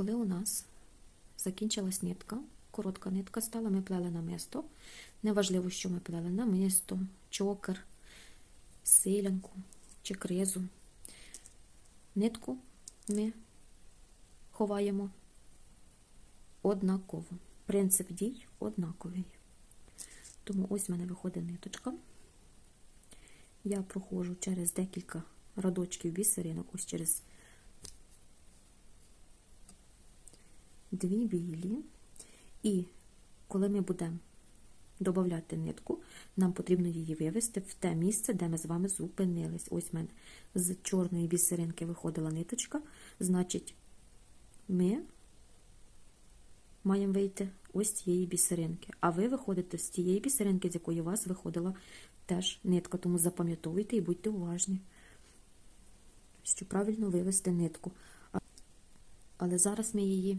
коли у нас закінчилась нитка, коротка нитка стала, ми плели намисто. Неважливо, що ми плели намисто, чокер, силянку чи кризу. Нитку ми ховаємо однаково. Принцип дій однаковий. Тому ось в мене виходить ниточка. Я проходжу через декілька радочків бісеринок, ось через дві білі. І коли ми будемо додати нитку, нам потрібно її вивести в те місце, де ми з вами зупинились. Ось в мене з чорної бісеринки виходила ниточка, значить, ми маємо вийти ось цієї бісеринки. А ви виходите з тієї бісеринки, з якої у вас виходила теж нитка. Тому запам'ятовуйте і будьте уважні, щоб правильно вивести нитку. Але зараз ми її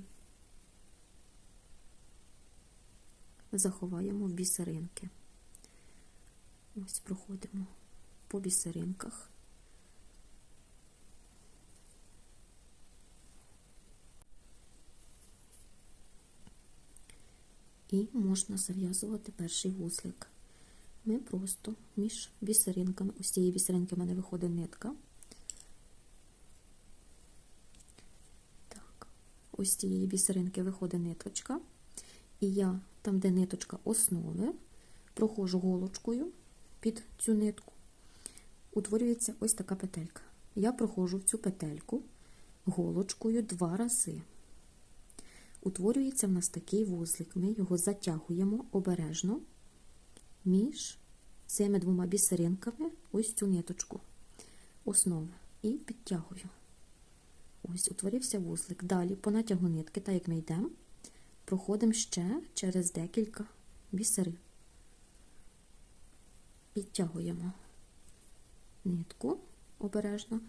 заховаємо в бісеринки. Ось проходимо по бісеринках. І можна зав'язувати перший вузлик. Ми просто між бісеринками, ось цієї бісеринки в мене виходить нитка. Ось цієї бісеринки виходить ниточка. І я, там, де ниточка основи, проходжу голочкою під цю нитку, утворюється ось така петелька. Я проходжу в цю петельку голочкою два рази. Утворюється в нас такий вузлик. Ми його затягуємо обережно між цими двома бісеринками, ось цю ниточку основи. І підтягую. Ось, утворився вузлик. Далі, по натягу нитки, так як ми йдемо, проходимо ще через декілька бісерин. Підтягуємо нитку обережно,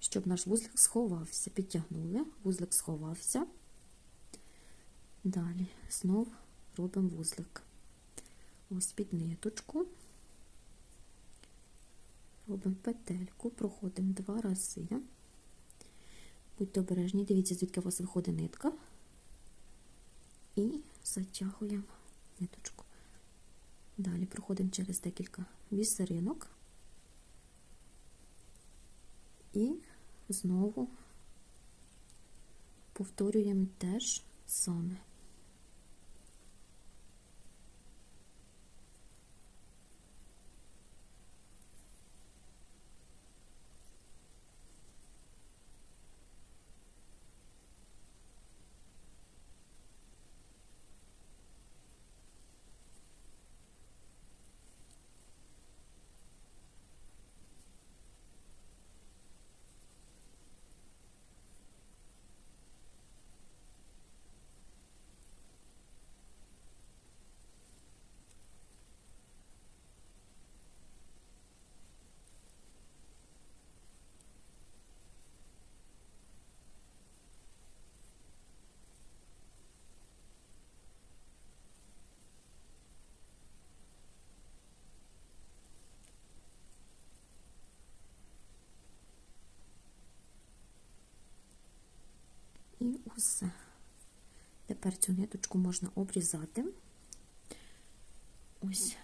щоб наш вузлик сховався. Підтягнули, вузлик сховався. Далі знов робимо вузлик. Ось під ниточку, робимо петельку, проходимо два рази. Будьте обережні, дивіться, звідки у вас виходить нитка. І затягуємо ниточку. Далі проходимо через декілька бісеринок. І знову повторюємо теж саме. І. Тепер цю ниточку можна обрізати. Ось